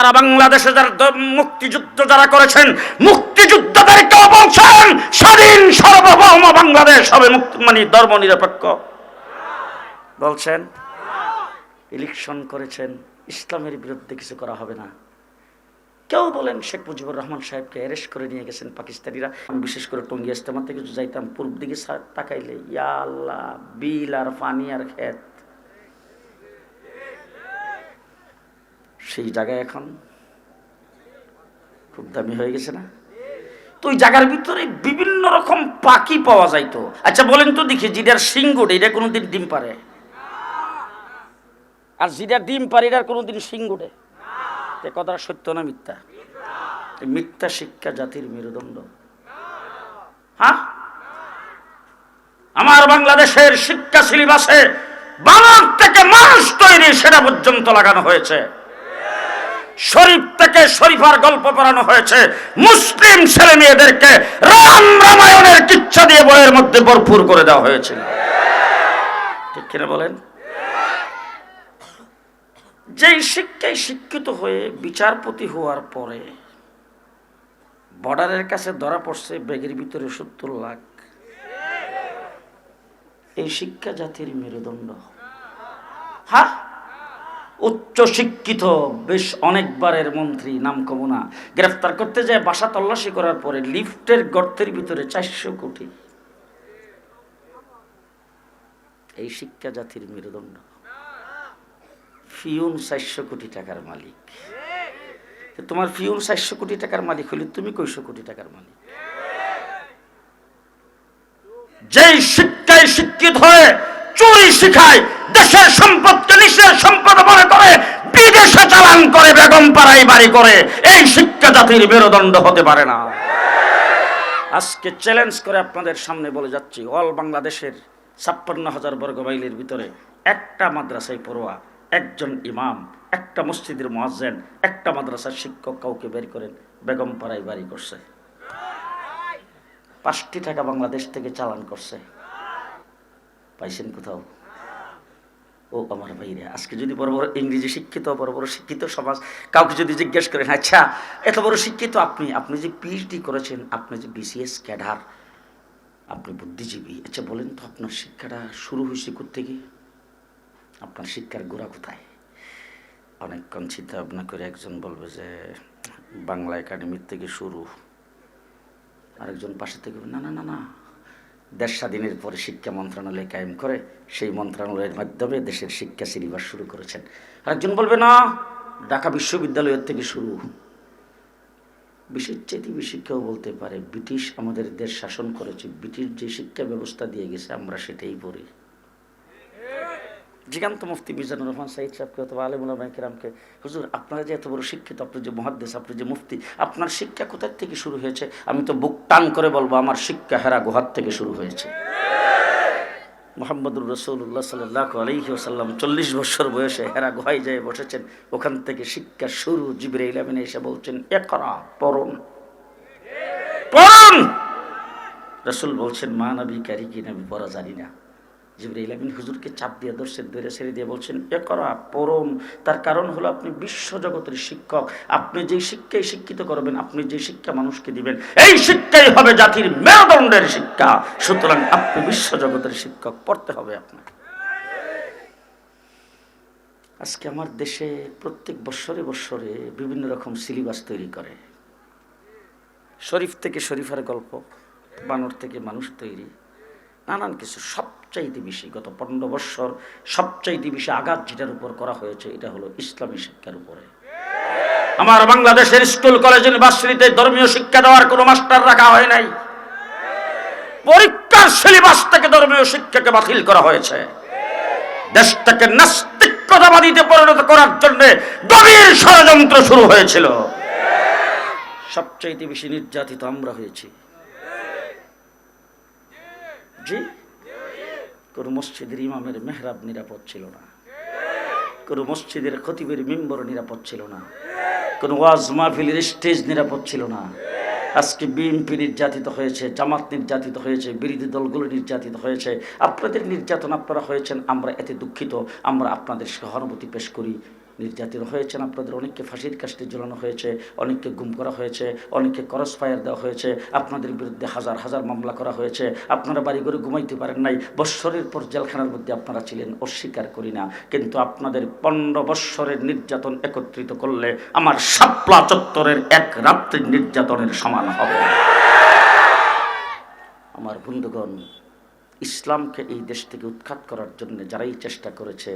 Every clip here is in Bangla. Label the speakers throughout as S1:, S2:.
S1: সারা বাংলাদেশে যারা মুক্তিযুদ্ধ যারা করেছেন মুক্তিযুদ্ধদেরকেও বলছেন, স্বাধীন সার্বভৌম বাংলাদেশ হবে মুক্তি মানে ধর্ম নিরপেক্ষ বলছেন ইলেকশন করেছেন, ইসলামের বিরুদ্ধে কিছু করা হবে না। কেউ বলেন শেখ মুজিবুর রহমান সাহেবকে অ্যারেস্ট করে নিয়ে গেছেন পাকিস্তানিরা। আমি বিশেষ করে টঙ্গি ইস্তেমা থেকে যদি যাইতাম, পূর্ব দিকে তাকাইলে ইয়া বিল আর পানি আর ক্ষেত সেই জায়গায় এখন খুব দামি হয়ে গেছে না? তো ওই জায়গার ভিতরে বিভিন্ন রকম পাখি পাওয়া যাইতো। আচ্ছা বলেন তো দেখি যেটার সিংগুড়ে এটা কোনোদিন ডিম পারে? আর যেটা ডিম পারে, এটার কোনোদিন সিংগুড়ে এ কথাটা সত্য না মিথ্যা? মিথ্যা শিক্ষা জাতির মেরুদণ্ড। হ্যাঁ? আমার বাংলাদেশের শিক্ষা সিলেবাসে বানর থেকে মানুষ তৈরি, সেটা পর্যন্ত লাগানো হয়েছে। শরীফ থেকে শরীফার গল্প পড়ানো হয়েছে। মুসলিম ছেলে মেয়েদেরকে রাম রামায়ণের কিচ্ছা দিয়ে বইয়ের মধ্যে ভরপুর করে দেওয়া হয়েছিল। ঠিক কিনা বলেন? যেই শিক্ষায় শিক্ষিত হয়ে বিচারপতি হওয়ার পরে বর্ডারের কাছে ধরা পড়ছে ব্যাগের ভিতরে সত্তর লাখ। এই শিক্ষা জাতির মেরুদণ্ড। হ্যাঁ? উচ্চ শিক্ষিত বেশ অনেকবারের মন্ত্রী, নাম কমো না গ্রেফতার করতে যায় বাসা তল্লাশি করার পরে লিফটের গর্তের ভিতরে চারশো কোটি। এই শিক্ষা জাতির মেরুদণ্ড। ফিউন চারশো কোটি টাকার মালিক। তোমার ফিউন চারশো কোটি টাকার মালিক হলে তুমি কয়শো কোটি টাকার মালিক? যেই শিক্ষায় শিক্ষিত হয়ে চুরি শিখায়, দেশের সম্পদকে নিঃশের সম্পদ মনে করে, বিদেশে চালান করে, বেগম পাড়াই বাড়ি করে। এই শিক্ষা জাতির মেরুদণ্ড হতে পারে না। আজকে চ্যালেঞ্জ করে আপনাদের সামনে বলে যাচ্ছি অল বাংলাদেশের ছাপ্পান্ন হাজার বর্গ মাইলের ভিতরে একটা মাদ্রাসায় পড়ুয়া, একজন ইমাম, একটা মসজিদের মহাজেন একটা মাদ্রাসার শিক্ষক কাউকে বের করেন বেগম পাড়ায় বাড়ি করছে। পাঁচটি টাকা বাংলাদেশ থেকে চালান করছে। পাইছেন কোথাও? ও আমার ভাইরে, আজকে যদি বড় বড় ইংরেজি শিক্ষিত, বড় বড় শিক্ষিত সমাজ কাউকে যদি জিজ্ঞেস করেন আচ্ছা এত বড় শিক্ষিত আপনি? আপনি যে পিএইচডি করেছেন, আপনি যে বিসিএস ক্যাডার, আপনি বুদ্ধিজীবী। আচ্ছা বলেন তো, আপনার শিক্ষাটা শুরু হয়েছে থেকে আপনার শিক্ষার গোড়া কোথায়? অনেকক্ষণ চিন্তা ভাবনা করে একজন বলবে যে, বাংলা একাডেমির থেকে শুরু। আরেকজন পাশে থেকে না না না না দেশ স্বাধীনের পরে শিক্ষা মন্ত্রণালয় কায়েম করে সেই মন্ত্রণালয়ের মাধ্যমে দেশের শিক্ষা সিলেবাস শুরু করেছেন। আরেকজন বলবে, না, ঢাকা বিশ্ববিদ্যালয়ের থেকে শুরু। বিশেষ চেয়ে বেশি কেউ বলতে পারে, ব্রিটিশ আমাদের দেশ শাসন করেছে, ব্রিটিশ যে শিক্ষা ব্যবস্থা দিয়ে গেছে, আমরা সেটাই পড়ি জিগান্ত মুফতি মিজানুর রহমান সাইদ সাহেবকে অথবা আলিমুল্লাহ কিরামকে, হুজুর, আপনারা যে এত বড় শিক্ষিত, আপনি যে মহাদ্দেশ আপনি যে মুফতি, আপনার শিক্ষা কোথার থেকে শুরু হয়েছে? আমি তো বুক টান করে বলব, আমার শিক্ষা হেরা গুহার থেকে শুরু হয়েছে। মোহাম্মদুর রসুল্লাহ সাল্লাহ আলহি আসাল্লাম চল্লিশ বছর বয়সে হেরা গুহায় যেয়ে বসেছেন। ওখান থেকে শিক্ষা শুরু জিবির ইলামিনে এসে বলছেন, একরা পড়ুন! রসুল বলছেন, মা নবী কারি কি নবী পড়া জানি না। জিবরাইল আমিন হুজুরকে চাপ দিয়ে ধরছেন ধরে ছেড়ে দিয়ে বলছেন, এ করা পরম। তার কারণ হলো আপনি বিশ্বজগতের শিক্ষক। আপনি যেই শিক্ষায় শিক্ষিত করবেন, আপনি যে শিক্ষা মানুষকে দিবেন, এই শিক্ষাই হবে জাতির মেরুদণ্ডের শিক্ষা। সুতরাং আপনি বিশ্বজগতের শিক্ষক, পড়তে হবে আপনাকে। আজকে আমার দেশে প্রত্যেক বৎসরে বৎসরে বিভিন্ন রকম সিলেবাস তৈরি করে। শরীফ থেকে শরীফের গল্প, বানর থেকে মানুষ তৈরি। নানান কিছু সবচাইতে বেশি গত পনেরো বৎসর সবচাইতে বেশি আঘাত যেটার উপর করা হয়েছে, এটা হলো ইসলামী শিক্ষার উপরে। আমার বাংলাদেশের স্কুল, কলেজ, ইউনিভার্সিটিতে ধর্মীয় শিক্ষা দেওয়ার কোনো মাস্টার রাখা হয় নাই। পরীক্ষার সিলেবাস থেকে ধর্মীয় শিক্ষাকে বাতিল করা হয়েছে। দেশটাকে নাস্তিকতাবাদীতে পরিণত করার জন্য গভীর ষড়যন্ত্র শুরু হয়েছিল। সবচাইতে বেশি নির্যাতিত আমরা হয়েছি। জি? কোন মসজিদের ইমামের মেহরাব নিরাপদ ছিল না। কোন মসজিদের খতিবের মেম্বর নিরাপদ ছিল না। কোনো ওয়াজ মাহফিলের স্টেজ নিরাপদ ছিল না। আজকে বিএনপি নির্যাতিত হয়েছে, জামাত নির্যাতিত হয়েছে, বিরোধী দলগুলো নির্যাতিত হয়েছে। আপনাদের নির্যাতন আপনারা হয়েছেন, আমরা এতে দুঃখিত। আমরা আপনাদের সহানুভূতি পেশ করি। নির্যাতিত হয়েছেন। আপনাদের অনেককে ফাঁসির কাস্টে ঝুলানো হয়েছে, অনেককে গুম করা হয়েছে, অনেককে করস ফায়ার দেওয়া হয়েছে। আপনাদের বিরুদ্ধে হাজার হাজার মামলা করা হয়েছে। আপনারা বাড়ি করে ঘুমাইতে পারেন নাই। বৎসরের পর জেলখানার মধ্যে আপনারা ছিলেন, অস্বীকার করি না। কিন্তু আপনাদের পনেরো বৎসরের নির্যাতন একত্রিত করলে আমার সাপলা চত্বরের এক রাত্রির নির্যাতনের সমান হবে। আমার বন্ধুগণ, ইসলামকে এই দেশ থেকে উৎখাত করার জন্য যারাই চেষ্টা করেছে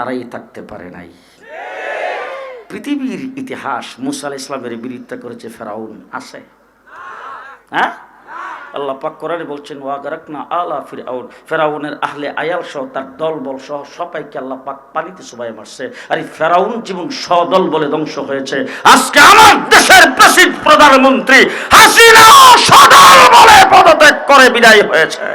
S1: তারাই থাকতে পারে নাই। পৃথিবীর ইতিহাস মুসা আলাহ ইসলামের বিরোধিতা করেছে ফেরাউন, আছে? হ্যাঁ? আল্লাহ পাক কোরআনে বলছেন ওয়াগারাকনা আলা ফিরাউন ফেরাউনের আহলে আয়াল সহ তার দল বল সহ সবাইকে আল্লাহ পাক পানিতে সুবাই মারছে। আর এই ফেরাউন জীবন সদল বলে ধ্বংস হয়েছে। আজকে আমার দেশের প্রেসিড প্রধানমন্ত্রী হাসিনা সদল বলে পদত্যাগ করে বিদায় হয়েছে।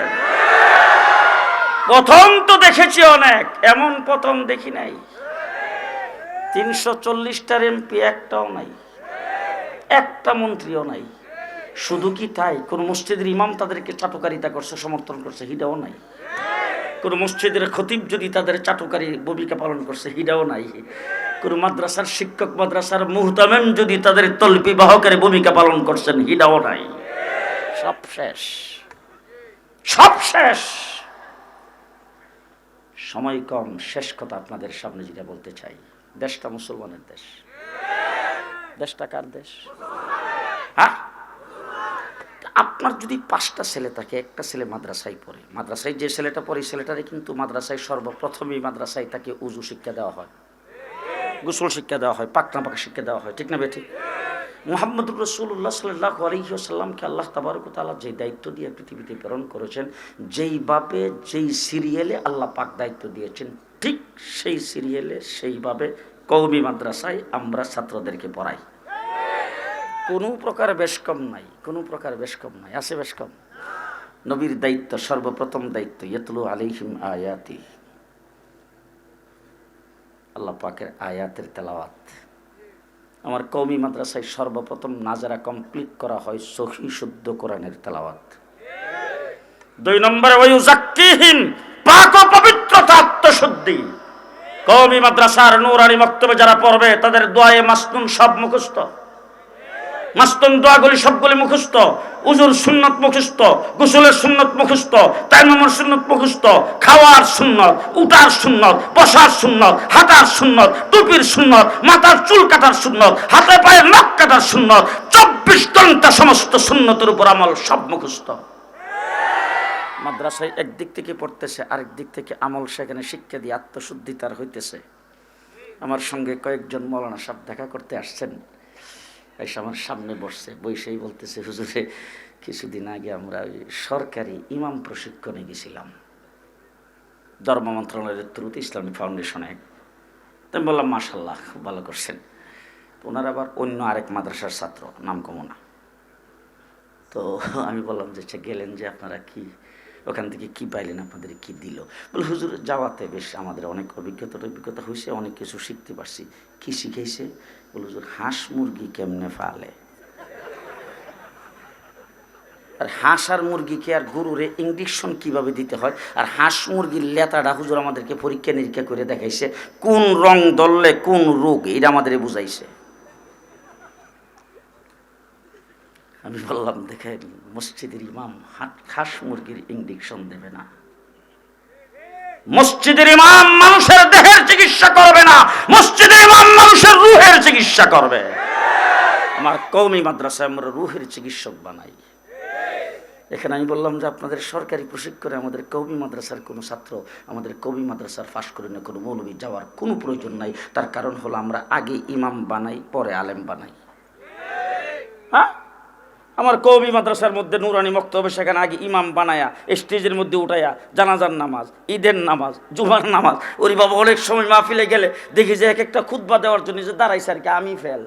S1: প্রথম তো দেখেছি অনেক, এমন প্রথম দেখি নাই। তিনশো চল্লিশটার এমপি একটাও নাই, একটা মন্ত্রীও নাই। শুধু কি তাই? কোন মসজিদের ইমাম তাদেরকে চাটুকারিতা করছে, সমর্থন করছে, হিডাও নাই। কোন মসজিদের খতিব যদি তাদের চাটুকারী ভূমিকা পালন করছে, হিডাও নাই। কোন মাদ্রাসার শিক্ষক, মাদ্রাসার মুহতামেম যদি তাদের তল্পি বাহকের ভূমিকা পালন করছেন, হিডাও নাই। সব শেষ। সব শেষ। সময় কম, শেষ কথা আপনাদের সামনে যেটা বলতে চাই। দেশটা মুসলমানের দেশ। দেশটা কার দেশ? হ্যাঁ? আপনার যদি পাঁচটা ছেলে থাকে, একটা ছেলে মাদ্রাসায় পড়ে। মাদ্রাসায় যে ছেলেটা পড়ে ছেলেটারে কিন্তু মাদ্রাসায় সর্বপ্রথমেই মাদ্রাসায় তাকে উজু শিক্ষা দেওয়া হয়। গোসল শিক্ষা দেওয়া হয় পাকনা পাকা শিক্ষা দেওয়া হয়। ঠিক না বেঠি মোহাম্মদ রসুল্লাহ সাল্লাহ আলহিসাল্লামকে আল্লাহ তাবারক তালা যে দায়িত্ব দিয়ে পৃথিবীতে প্রেরণ করেছেন যেইভাবে যেই সিরিয়ালে আল্লাহ পাক দায়িত্ব দিয়েছেন, ঠিক সেই সিরিয়ালে সেইভাবে কৌমি মাদ্রাসায় আমরা ছাত্রদেরকে পড়াই। কোনো প্রকার বেশ কম নাই, কোনো প্রকার বেশ কম নাই, আছে বেশ কম নবীর দায়িত্ব সর্বপ্রথম দায়িত্ব, ইয়তলু আলিহিম আয়াতি। আল্লাহ পাকের আয়াতের তেলাওয়াত। আমার কৌমি মাদ্রাসায় সর্বপ্রথম নাজারা কমপ্লিট করা হয় সহি শুদ্ধ কোরআনের তালাওয়াত। দুই নম্বরে ওই জাক্কিহীন পাক পবিত্রতা, আত্মশুদ্ধি। কৌমি মাদ্রাসার নূর আলী মক্তবে যারা পড়বে, তাদের দোয়ায়ে মাসনুন সব মুখস্থ। মাস্তন দোয়াগুলি সবগুলি মুখস্থ, উজুর সুন্নত মুখস্থ, গোসলের সুন্নত মুখস্থ, তাইমামের সুন্নত মুখস্থ, খাওয়ার সুন্নত উটার সুন্নত, বসার সুন্নত, হাঁটার সুন্নত, টুপির সুন্নত, মাথার চুল কাটার সুন্নত, হাতে পায়ে নখ কাটার সুন্নত, চব্বিশ ঘণ্টা সমস্ত সুন্নতের উপর আমল সব মুখস্থ। মাদ্রাসায় একদিক থেকে পড়তেছে, আরেক দিক থেকে আমল সেখানে শিক্ষা দিয়ে আত্মশুদ্ধি তার হইতেছে। আমার সঙ্গে কয়েকজন মৌলানা সাহেব দেখা করতে আসছেন। এসে আমার সামনে বসছে বৈশেই বলতেছে, হুজুরে, কিছুদিন আগে আমরা ওই সরকারি ইমাম প্রশিক্ষণে গেছিলাম। ধর্ম মন্ত্রণালয়ের থ্রুতে ইসলামী ফাউন্ডেশনে তো আমি বললাম মাশাল্লাহ খুব ভালো করছেন। ওনার আবার অন্য আরেক মাদ্রাসার ছাত্র, নাম কমনা। তো আমি বললাম যে আচ্ছা গেলেন যে আপনারা কি ওখান থেকে কি পাইলেন আপনাদের কি দিল? বলে, হুজুর, যাওয়াতে বেশ আমাদের অনেক অভিজ্ঞতার অভিজ্ঞতা হয়েছে অনেক কিছু শিখতে পারছি। কি শিখেছে বলে, হুজুর, হাঁস মুরগি কেমনে ফালে? আর হাঁস আর মুরগিকে আর গরুরে ইঞ্জেকশন কীভাবে দিতে হয়? আর হাঁস মুরগির লেতাটা হুজুর আমাদেরকে পরীক্ষা নিরীক্ষা করে দেখাইছে, কোন রং দললে কোন রোগ এটা আমাদের বুঝাইছে। আমি বললাম দেখেন মসজিদের ইমাম হাঁস মুরগির ইঞ্জেকশন দেবে না। মসজিদের ইমাম মানুষের দেহের চিকিৎসা করবে না। মসজিদের ইমাম মানুষের রুহের চিকিৎসা করবে। আমার কৌমি মাদ্রাসায় আমরা রুহের চিকিৎসক বানাই। এখানে আমি বললাম যে, আপনাদের সরকারি প্রশিক্ষণে আমাদের কৌমি মাদ্রাসার কোনো ছাত্র আমাদের কবি মাদ্রাসার ফাঁস করে না, কোনো মৌলবী যাওয়ার কোনো প্রয়োজন নাই। তার কারণ হলো আমরা আগে ইমাম বানাই, পরে আলেম বানাই। হ্যাঁ? আমার কৌমি মাদ্রাসার মধ্যে নুরানি মক্তবে সেখানে আগে ইমাম বানায়া, স্টেজের মধ্যে উঠাইয়া জানাজার নামাজ, ঈদের নামাজ, জুমার নামাজ। ওরি বাবা, অনেক সময় মাহফিলে গেলে দেখি যে এক একটা খুদ্া দেওয়ার জন্য যে দাঁড়াইছে আর কি, আমি ফেল।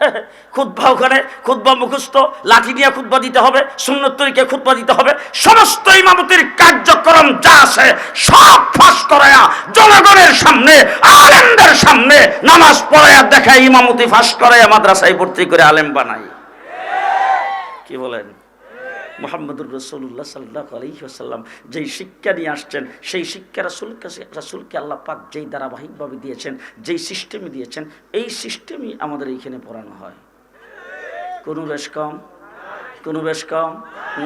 S1: খুদ্া ওখানে খুদ্া মুখস্থ, লাঠি দিয়ে খুদ্া দিতে হবে সুন্নত তরিকে খুদ্া দিতে হবে, সমস্ত ইমামতির কার্যক্রম যা আছে সব ফাঁস করায়া জনগণের সামনে, আলেমদের সামনে নামাজ পড়ায়া দেখায় ইমামতি ফাঁস করায়া মাদ্রাসায় ভর্তি করে আলেম বানাই কি বলেন? মোহাম্মদুর রসুল্লাহ সাল্লাহ আলহিহাসাল্লাম যেই শিক্ষা নিয়ে আসছেন, সেই শিক্ষা রাসুল রাসুলকে আল্লাহ পাক যেই ধারাবাহিকভাবে দিয়েছেন, যেই সিস্টেমে দিয়েছেন, এই সিস্টেমই আমাদের এইখানে পড়ানো হয়। কোনো রেশ কম? কোনো বেশ কম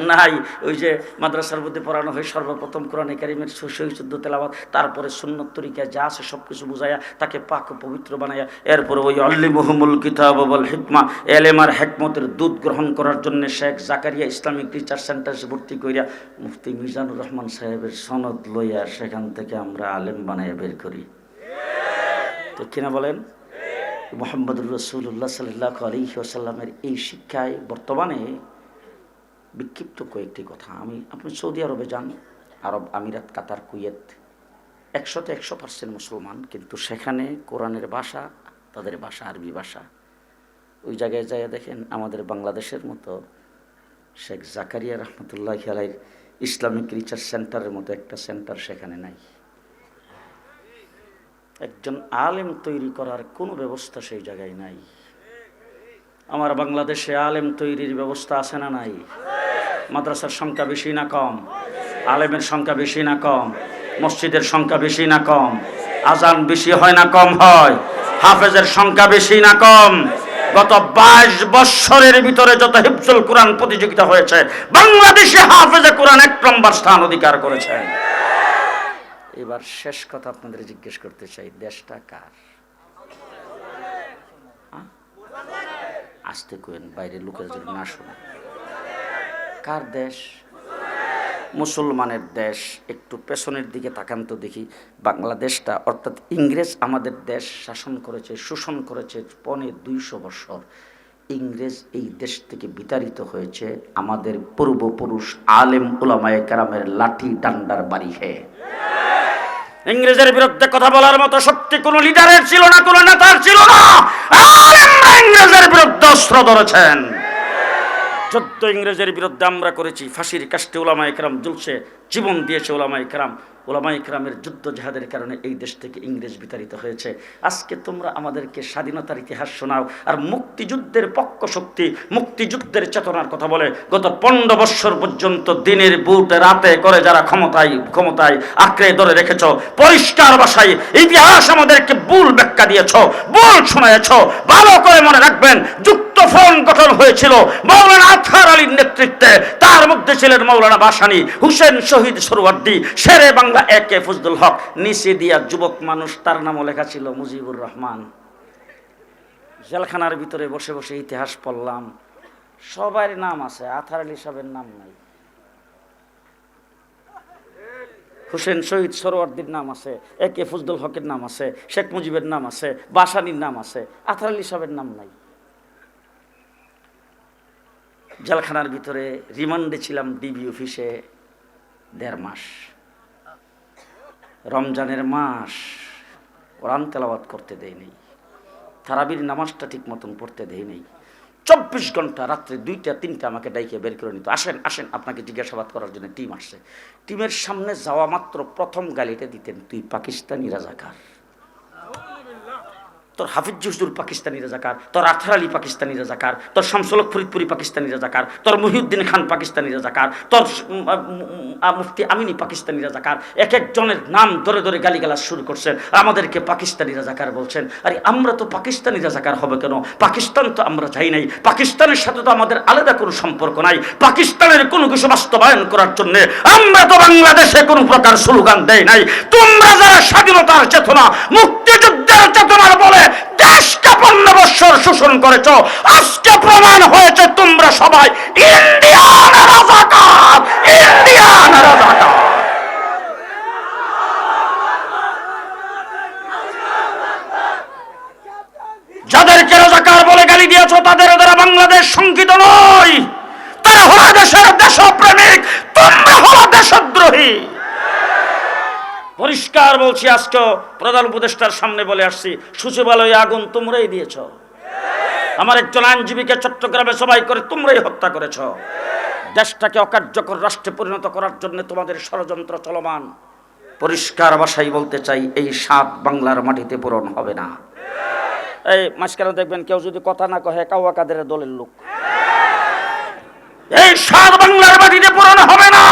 S1: নাই। ওই যে মাদ্রাসার মধ্যে পড়ানো হয় সর্বপ্রথম কোরআন কারিমের সহিশুদ্ধ তেলাবাদ তারপরে সুন্নত তরিকায় যা আছে সব কিছু বুঝাইয়া তাকে পাক পবিত্র বানাইয়া, এরপরে ওই অল্লি মহমুল কিতাব বল হিকমা এলেমার হেকমতের দুধ গ্রহণ করার জন্য শেখ জাকারিয়া ইসলামিক টিচার সেন্টারে ভর্তি করিয়া মুফতি মিজানুর রহমান সাহেবের সনদ লইয়া সেখান থেকে আমরা আলেম বানাইয়া বের করি। তো কিনা বলেন? মোহাম্মদুর রসুল্লাহ সাল্লাহ আলহি আসাল্লামের এই শিক্ষায় বর্তমানে বিক্ষিপ্ত কয়েকটি কথা। আমি আপনি সৌদি আরবে যান, আরব আমিরাত, কাতার, কুয়েত, একশোতে একশো পার্সেন্ট মুসলমান, কিন্তু সেখানে কোরআনের ভাষা, তাদের ভাষা আরবি ভাষা। ওই জায়গায় যাইয়া দেখেন আমাদের বাংলাদেশের মতো শেখ জাকারিয়া রহমতুল্লাহ আলাইর ইসলামিক রিসার্চ সেন্টারের মতো একটা সেন্টার সেখানে নাই। একজন আলেম তৈরি করার কোনো ব্যবস্থা সেই জায়গায় নাই। আমার বাংলাদেশে আলেম তৈরির ব্যবস্থা আছে না নাই? মাদ্রাসার সংখ্যা বেশি না কম? আলেমের সংখ্যা বেশি না কম? মসজিদের সংখ্যা বেশি না কম? আজান বেশি হয় না কম হয়? হাফেজের সংখ্যা বেশি না কম? গত বাইশ বৎসরের ভিতরে যত হিফজুল কোরআন প্রতিযোগিতা হয়েছে, বাংলাদেশে হাফেজে কোরআন এক নম্বর স্থান অধিকার করেছেন এবার শেষ কথা আপনাদের জিজ্ঞেস করতে চাই, দেশটা কার? আসতে কোয়েন বাইরের লোকের যদি না শোনে। কার দেশ, মুসলমানের দেশ, একটু পেছনের দিকে তাকান তো দেখি, বাংলাদেশটা অর্থাৎ ইংরেজ আমাদের দেশ শাসন করেছে, শোষণ করেছে পনে দুইশো বছর। ইংরেজ এই দেশ থেকে বিতাড়িত হয়েছে আমাদের পূর্বপুরুষ আলেম উলামায়ে কারামের লাঠি ডান্ডার বাড়ি খেয়ে ইংরেজের বিরুদ্ধে কথা বলার মতো শক্তি কোনো লিডারের ছিল না, কোনো নেতার ছিল না। ইংরেজের বিরুদ্ধে অস্ত্র ধরেছেন। যুদ্ধ ইংরেজের বিরুদ্ধে আমরা করেছি ফাঁসির কাষ্টে ওলামা একরাম জুলছে জীবন দিয়েছে ওলামা একরাম ওলামা ইকরামের যুদ্ধ জাহাদের কারণে এই দেশ থেকে ইংরেজ বিতাড়িত হয়েছে। আজকে তোমরা আমাদেরকে স্বাধীনতার ইতিহাস শোনাও আর মুক্তিযুদ্ধের পক্ষ শক্তি, মুক্তিযুদ্ধের চেতনার কথা বলে, গত পনেরো বৎসর পর্যন্ত দিনের বুট রাতে করে যারা ক্ষমতায় ক্ষমতায় আঁকড়ে ধরে রেখেছ, পরিষ্কার ভাষায় ইতিহাস আমাদেরকে ভুল ব্যাখ্যা দিয়েছ, ভুল শোনায়েছ। ভালো করে মনে রাখবেন, যুক্ত ফোন গঠন হয়েছিল মৌলানা আথার আলীর নেতৃত্বে। তার মধ্যে ছিলেন মৌলানা বাসানি, হুসেন শহীদ সরওয়ার্দি, শেরে বাংলা এ ফজলুল হক, নিচে দিয়া যুবক মানুষ, তার নামও লেখা ছিল মুজিবুর রহমান। জেলখানার ভিতরে বসে বসে ইতিহাস পড়লাম। সবার নাম আছে, আথার আলী সাহেবের নাম নাই। হুসেন শহীদ সরোয়ার্দির নাম আছে, এ কে ফজলুল হকের নাম আছে, শেখ মুজিবের নাম আছে, বাসানির নাম আছে, আথার আলী সাহেবের নাম নাই। জেলখানার ভিতরে রিমান্ডে ছিলাম ডিবি অফিসে দেড় মাস। রমজানের মাস কোরআন তেলাওয়াত করতে দেয় নেই। তারাবির নামাজটা ঠিক মতন পড়তে দেয় নেই। চব্বিশ ঘণ্টা রাত্রে দুইটা, তিনটা আমাকে ডাইকে বের করে নিত। আসেন আসেন, আপনাকে জিজ্ঞাসাবাদ করার জন্য টিম আসছে। টিমের সামনে যাওয়া মাত্র প্রথম গালিটা দিতেন, তুই পাকিস্তানি রাজাকার। তোর হাফিজ জুজুর পাকিস্তানি রাজাকার, তোর আথার আলী পাকিস্তানি রাজাকার, তোর শামসুলক ফরিদপুরি পাকিস্তানি রাজাকার, তোর মহিউদ্দিন খান পাকিস্তানি রাজাকার, তোর মুফতি আমিনী পাকিস্তানি রাজাকার, এক একজনের নাম ধরে ধরে গালিগালাজ শুরু করছেন, আমাদেরকে পাকিস্তানি রাজাকার বলছেন। আরে আমরা তো পাকিস্তানি রাজাকার হবে কেন? পাকিস্তান তো আমরা চাই নাই। পাকিস্তানের সাথে তো আমাদের আলাদা কোনো সম্পর্ক নাই। পাকিস্তানের কোনো কিছু বাস্তবায়ন করার জন্য আমরা তো বাংলাদেশে কোনো প্রকার স্লোগান দেয় নাই। তোমরা যারা স্বাধীনতার চেতনা মুক্তিযুদ্ধের চেতনার বলে দেশকে পনেরো বৎসর শোষণ করেছ। আজকে প্রমাণ হয়েছে তোমরা সবাই। ইন্ডিয়ান ইন্ডিয়ান যাদেরকে রাজাকার বলে গালি দিয়েছ, তাদের দ্বারা বাংলাদেশ শঙ্কিত নয়। তারা হলো দেশের দেশপ্রেমিক, তোমরা হলো দেশদ্রোহী। পরিষ্কার বলছি আজকে প্রধান উপদেষ্টার সামনে বলে আসছি, সচিবালয়ে আগুন তোমরাই দিয়েছ। আমার একজন আইনজীবীকে চট্টগ্রামে সবাই করে তোমরাই হত্যা করেছ। দেশটাকে অকার্যকর রাষ্ট্রে পরিণত করার জন্য তোমাদের ষড়যন্ত্র চলমান। পরিষ্কার ভাষাই বলতে চাই, এই সাত বাংলার মাটিতে পূরণ হবে না। এই মাঝখানে দেখবেন কেউ যদি কথা না কহে কাওয়া কাদের দলের লোক। এই সাত বাংলার মাটিতে পূরণ হবে না।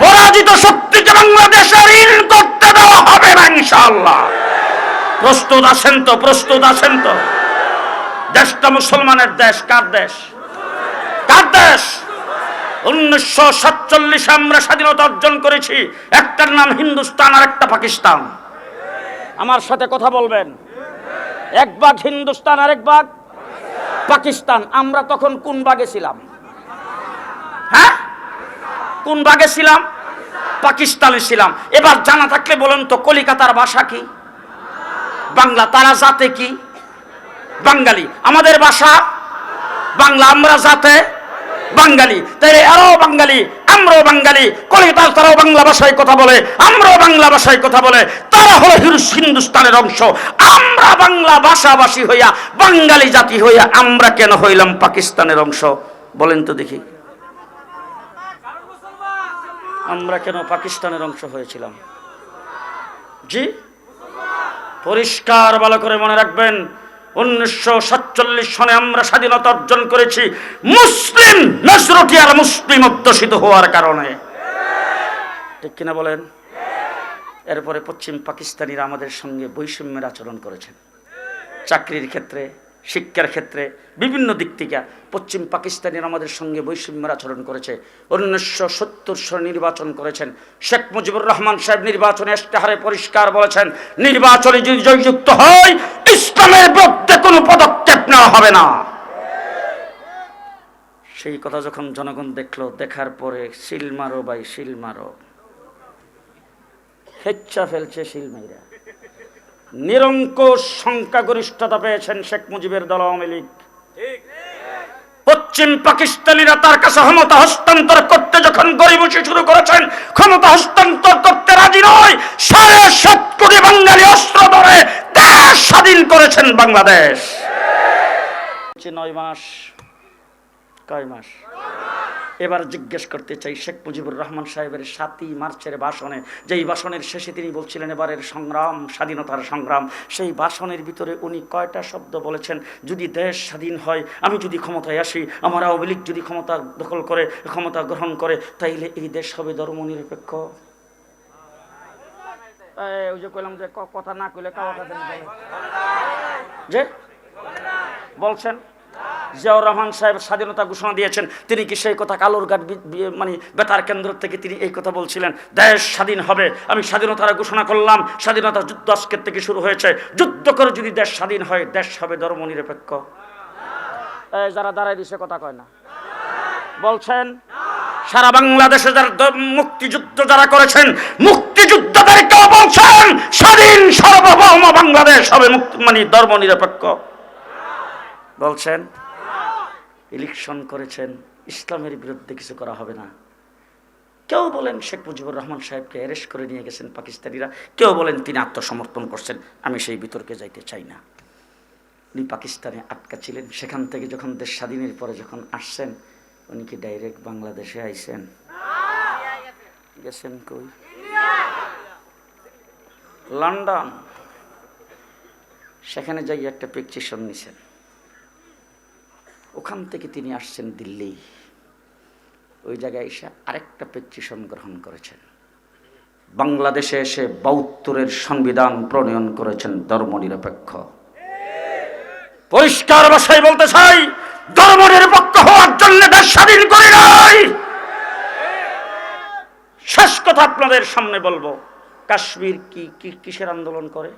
S1: পরাজিত শক্তিকে বাংলাদেশে ঋণ করতে দেওয়া হবে না ইনশাআল্লাহ। প্রস্তুত আছেন তো, প্রস্তুত আছেন তো। দেশটা মুসলমানের দেশ, কার দেশ? কার দেশ? উনিশশো সাতচল্লিশে আমরা স্বাধীনতা অর্জন করেছি, একটার নাম হিন্দুস্তান আর একটা পাকিস্তান। আমার সাথে কথা বলবেন? এক ভাগ হিন্দুস্তান আর এক ভাগ পাকিস্তান। আমরা তখন কোন ভাগে ছিলাম? হ্যাঁ? কোন ভাগে ছিলাম? পাকিস্তানে ছিলাম। এবার জানা থাকলে বলেন তো, কলিকাতার ভাষা কি? বাংলা তারা জাতে কি? বাঙালি। আমাদের ভাষা বাংলা, আমরা জাতে বাঙালি। তাই আরও বাঙালি, আমরাও বাঙালি। কলিকাতার তারাও বাংলা ভাষায় কথা বলে, আমরাও বাংলা ভাষায় কথা বলে। তারা হলো হিন্দুস্তানের অংশ। আমরা বাংলা ভাষাভাষী হইয়া, বাঙালি জাতি হইয়া, আমরা কেন হইলাম পাকিস্তানের অংশ? বলেন তো দেখি। আমরা কেন পাকিস্তানের অংশ হয়েছিলাম? জি? পরিষ্কার, ভালো করে মনে রাখবেন। উনিশশো সাতচল্লিশ সনে আমরা স্বাধীনতা অর্জন করেছি। মুসলিম নজরটি আর মুসলিম অধ্যুষিত হওয়ার কারণে। ঠিক কিনা বলেন? এরপরে পশ্চিম পাকিস্তানিরা আমাদের সঙ্গে বৈষম্যের আচরণ করেছেন। চাকরির ক্ষেত্রে, শিক্ষার ক্ষেত্রে, বিভিন্ন দিক থেকে পশ্চিম পাকিস্তানিরা আমাদের সঙ্গে বৈষম্যের আচরণ করেছে। উনিশশো সত্তর সালে নির্বাচন করেছেন। শেখ মুজিবুর রহমান সাহেব নির্বাচনে ইশতেহারে পরিষ্কার বলেছেন, নির্বাচনে যদি জয়যুক্ত হয়, ইসলামের কোনো পদক্ষেপ নেওয়া হবে না। সেই কথা যখন জনগণ দেখল, দেখার পরে শিল মারো ভাই, শিল মারো। হেচ্ছা ফেলছে শিলমাইরা নিরঙ্কুশ সংখ্যাগরিষ্ঠতা পেয়েছেন শেখ মুজিবের দল আওয়ামী লীগ। পশ্চিম পাকিস্তানিরা তার কাছে ক্ষমতা হস্তান্তর করতে যখন গরিবসী শুরু করেছেন, ক্ষমতা হস্তান্তর করতে রাজি নয়। সাড়ে সাত কোটি বাঙালি অস্ত্র ধরে দেশ স্বাধীন করেছেন বাংলাদেশ। নয় মাস, কয় মাস? এবার জিজ্ঞেস করতে চাই শেখ মুজিবুর রহমান সাহেবের সাতই মার্চের ভাষণে। যেই ভাষণের শেষে তিনি বলছিলেন, এবারের সংগ্রাম, স্বাধীনতার সংগ্রাম। সেই ভাষণের ভিতরে উনি কয়টা শব্দ বলেছেন? যদি দেশ স্বাধীন হয়, আমি যদি ক্ষমতায় আসি, আমার আওয়ামী লীগ যদি ক্ষমতা দখল করে, ক্ষমতা গ্রহণ করে, তাইলে এই দেশ হবে ধর্মনিরপেক্ষ। ওই যে কইলাম যে কথা না কইলে কাওয়া যে? বলছেন জিয়াউর রহমান সাহেব স্বাধীনতা ঘোষণা দিয়েছেন তিনি কি সেই কথা কালুরঘাট মানে বেতার কেন্দ্র থেকে তিনি এই কথা বলছিলেন? দেশ স্বাধীন হবে আমি স্বাধীনতার ঘোষণা করলাম স্বাধীনতা যুদ্ধ আজকের থেকে শুরু হয়েছে যুদ্ধ করে যদি দেশ স্বাধীন হয় দেশ হবে ধর্ম নিরপেক্ষ। যারা দাঁড়ায় দিছে কথা কয় না। বলছেন সারা বাংলাদেশে যারা মুক্তিযুদ্ধ যারা করেছেন মুক্তিযুদ্ধদেরকেও বলছেন, স্বাধীন সার্বভৌম বাংলাদেশ হবে মুক্তি মানে ধর্ম নিরপেক্ষ। বলছেন ইলেকশন করেছেন, ইসলামের বিরুদ্ধে কিছু করা হবে না। কেউ বলেন শেখ মুজিবুর রহমান সাহেবকে অ্যারেস্ট করে নিয়ে গেছেন পাকিস্তানিরা। কেউ বলেন তিনি আত্মসমর্পণ করছেন, আমি সেই বিতর্কে যাইতে চাই না। উনি পাকিস্তানে আটকা ছিলেন, সেখান থেকে যখন দেশ স্বাধীনের পরে যখন আসছেন, উনি কি ডাইরেক্ট বাংলাদেশে আইছেন? গেছেন কই? লন্ডন। সেখানে যাই একটা প্রেকচিশন নিছেন। ওখান থেকে তিনি আসছেন দিল্লি। ওই জায়গায় এসে আরেকটা প্রেকচিশন গ্রহণ করেছেন। বাংলাদেশে এসে বাউত্তরের সংবিধান প্রণয়ন করেছেন ধর্মনিরপেক্ষ। পরিষ্কার ভাষায় বলতে চাই, ধর্মনিরপেক্ষ হওয়ার জন্য দেশ স্বাধীন করে নাই। শেষ কথা আপনাদের সামনে বলব। কাশ্মীর কি কিসের আন্দোলন করে?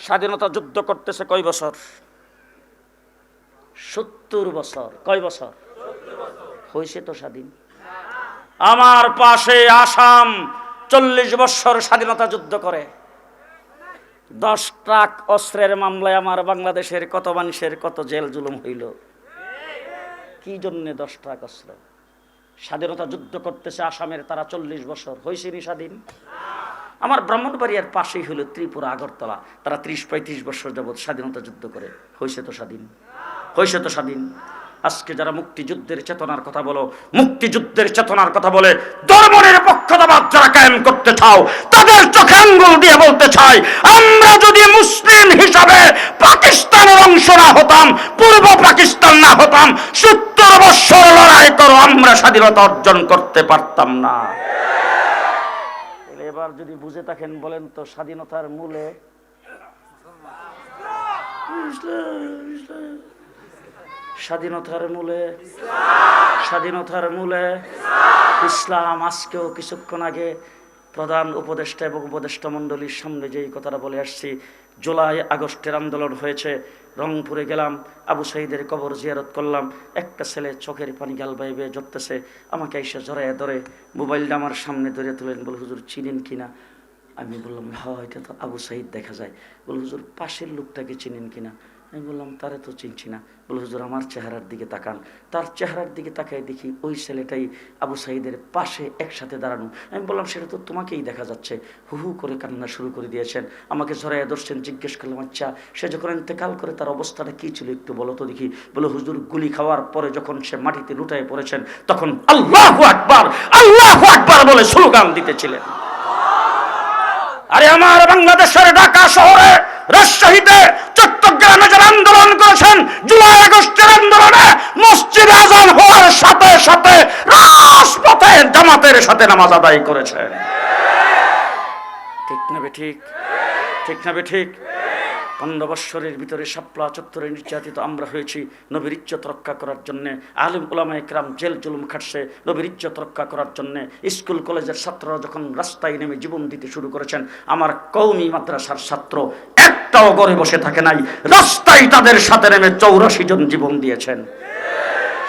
S1: স্বাধীনতা যুদ্ধ করতেছে কয় বছর? সত্তর বছর। কয় বছর? হয়েছে তো স্বাধীন। আমার পাশে আসাম চল্লিশ বছর স্বাধীনতা যুদ্ধ করে। দশ ট্রাক অস্ত্রের মামলায় আমার বাংলাদেশের কত মানুষের কত জেল জুলুম হইল। কি জন্যে দশ ট্রাক অস্ত্র? স্বাধীনতা যুদ্ধ করতেছে আসামের, তারা চল্লিশ বছর হয়েছে স্বাধীন আমার ব্রাহ্মণবাড়িয়ার পাশেই হলো ত্রিপুরা, আগরতলা। তারা ত্রিশ, পঁয়ত্রিশ বছর যাবৎ স্বাধীনতা যুদ্ধ করে। হয়েছে তো স্বাধীন। হয়েছে তো স্বাধীন। আজকে যারা মুক্তিযুদ্ধের চেতনার কথা বলো, মুক্তিযুদ্ধের চেতনার কথা বলে ধর্মের পক্ষতাবাদ যারা কায়েম করতে চাও, তাদের চোখে আঙ্গুল দিয়ে বলতে চাই, আমরা মুসলিম হিসাবে পাকিস্তানের অংশ না হতাম, পূর্ব পাকিস্তান না হতাম, সত্তর বছর লড়াই করো, আমরা স্বাধীনতা অর্জন করতে পারতাম না। এবার যদি বুঝে থাকেন, বলেন তো স্বাধীনতার মূলে স্বাধীনতার মূলে স্বাধীনতার মূলে ইসলাম আজকেও কিছুক্ষণ আগে প্রধান উপদেষ্টা এবং উপদেষ্টা মণ্ডলীর সামনে যেই কথাটা বলে আসছি জুলাই আগস্টের আন্দোলন হয়েছে। রংপুরে গেলাম, আবু সাইদের কবর জিয়ারত করলাম। একটা ছেলে চোখের পানি গাল বাইবে জড়তেছে। আমাকে এসে জড়াইয়া ধরে, মোবাইলটা আমার সামনে ধরে তুলেন বলে, হুজুর, চিনেন কিনা আমি বললাম হ্যাঁ এটা তো আবু সাইদ দেখা যায়। বলে, হুজুর, পাশের লোকটাকে চিনেন কিনা আমি বললাম, তারে তো চিনছি না। বলে, হুজুর, আমার চেহারার দিকে তাকান। তার চেহারার দিকে তাকাই দেখি ওই ছেলেটাই আবু সাইদের পাশে একসাথে দাঁড়ানো। আমি বললাম, সেটা তো তোমাকেই দেখা যাচ্ছে। হু হু করে কান্না শুরু করে দিয়েছেন। আমাকে জড়াইয়া ধরছেন, জিজ্ঞেস করলাম আচ্ছা সে যখন ইন্তেকাল করে, তার অবস্থাটা কী ছিল একটু বলো তো দেখি। বলে, হুজুর, গুলি খাওয়ার পরে যখন সে মাটিতে লুটায় পড়েছেন, তখন আল্লাহ আকবার আল্লাহ আকবার বলে স্লোগান দিতেছিলেন। আরে আমার বাংলাদেশের ঢাকা শহরে রাজশাহীতে চট্টগ্রামে যারা আন্দোলন করেছেন, জুলাই আগস্টের আন্দোলনে মসজিদ আজান হওয়ার সাথে সাথে রাজপথে জামাতের সাথে নামাজ আদায় করেছেন ঠিক না ঠিক? ঠিক না ঠিক? পনেরো বৎসরের ভিতরে শাপলা চত্বরে নির্যাতিত আমরা হয়েছি, নবীর ইজ্জত রক্ষা করার জন্যে। আলিম উলামা একরাম জেল জুলুম খাটছে, নবীর ইজ্জত রক্ষা করার জন্যে। স্কুল, কলেজের ছাত্ররা যখন রাস্তায় নেমে জীবন দিতে শুরু করেছেন, আমার কৌমি মাদ্রাসার ছাত্র একটাও ঘরে বসে থাকে নাই, রাস্তায় তাদের সাথে নেমে চৌরাশি জন জীবন দিয়েছেন।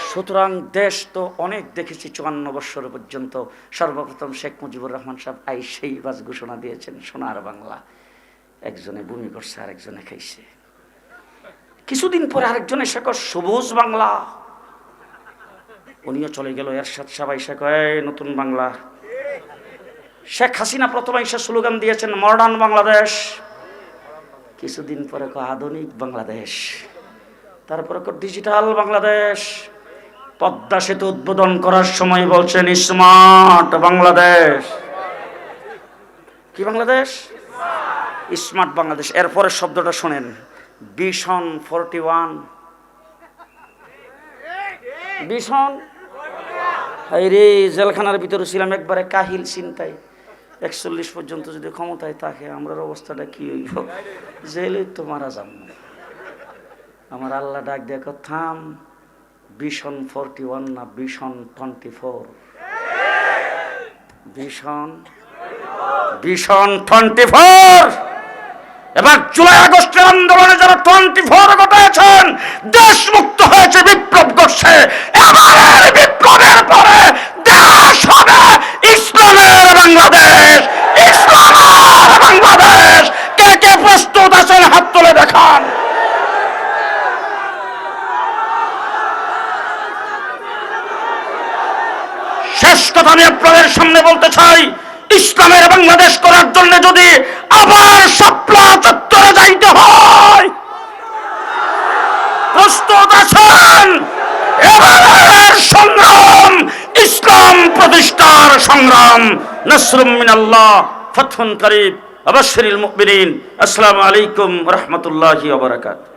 S1: সুতরাং দেশ তো অনেক দেখেছি, চুয়ান্ন বৎসর পর্যন্ত। সর্বপ্রথম শেখ মুজিবুর রহমান সাহেব আই সেই বাস ঘোষণা দিয়েছেন সোনার বাংলা। একজনে বমি করছে, আরেকজনে খাইছে। কিছুদিন পরে আরেকজনে এসে কয়, সবুজ বাংলা। উনিও চলে গেল এরশাদ সবাই সে কয় নতুন বাংলা। শেখ হাসিনা প্রথমে এসে স্লোগান দিয়েছেন, মডার্ন বাংলাদেশ। কিছুদিন পরে কয়, আধুনিক বাংলাদেশ। তারপরে কয়, ডিজিটাল বাংলাদেশ। পদ্মা সেতু উদ্বোধন করার সময় বলছেন, স্মার্ট বাংলাদেশ। কি বাংলাদেশ? স্মার্ট বাংলাদেশ। এরপরের শব্দটা শোনেন। Vision forty one. বিশন রে, জেলখানার ভিতরে ছিলাম একবারে কাহিল চিন্তায়। একচল্লিশ পর্যন্ত যদি ক্ষমতায় থাকে, আমরার অবস্থাটা কি হইব? জেলে তো মারা যাব আমার আল্লাহ ডাক দেখো থাম বিশন ফোরটি ওয়ান না বিশন টোয়েন্টি ফোর। বিশন ভীষণ টোয়েন্টি ফোর। এবার জুলাই আগস্টের আন্দোলনে যারা টোয়েন্টি ফোর ঘটাইছেন দেশ মুক্ত হয়েছে বিপ্লব করছে এবারের বিপ্লবের পরে দেশ হবে ইসলামের বাংলাদেশ ইসলামের বাংলাদেশ কে কে প্রস্তুত আছেন হাত তুলে দেখান শেষ কথা আমি আপনাদের সামনে বলতে চাই ইসলামের বাংলাদেশ করার জন্য যদি আবার সাপলা চত্বরে যাইতে হয় প্রস্তুত আছেন এবারের সংগ্রাম ইসলাম প্রতিষ্ঠার সংগ্রাম নসরুম মিনাল্লাহ ফতহুন করিব। অবশ্যরিল মুমিনিন আসসালামু আলাইকুম রহমতুল্লাহি ওয়া বারাকাতুহু।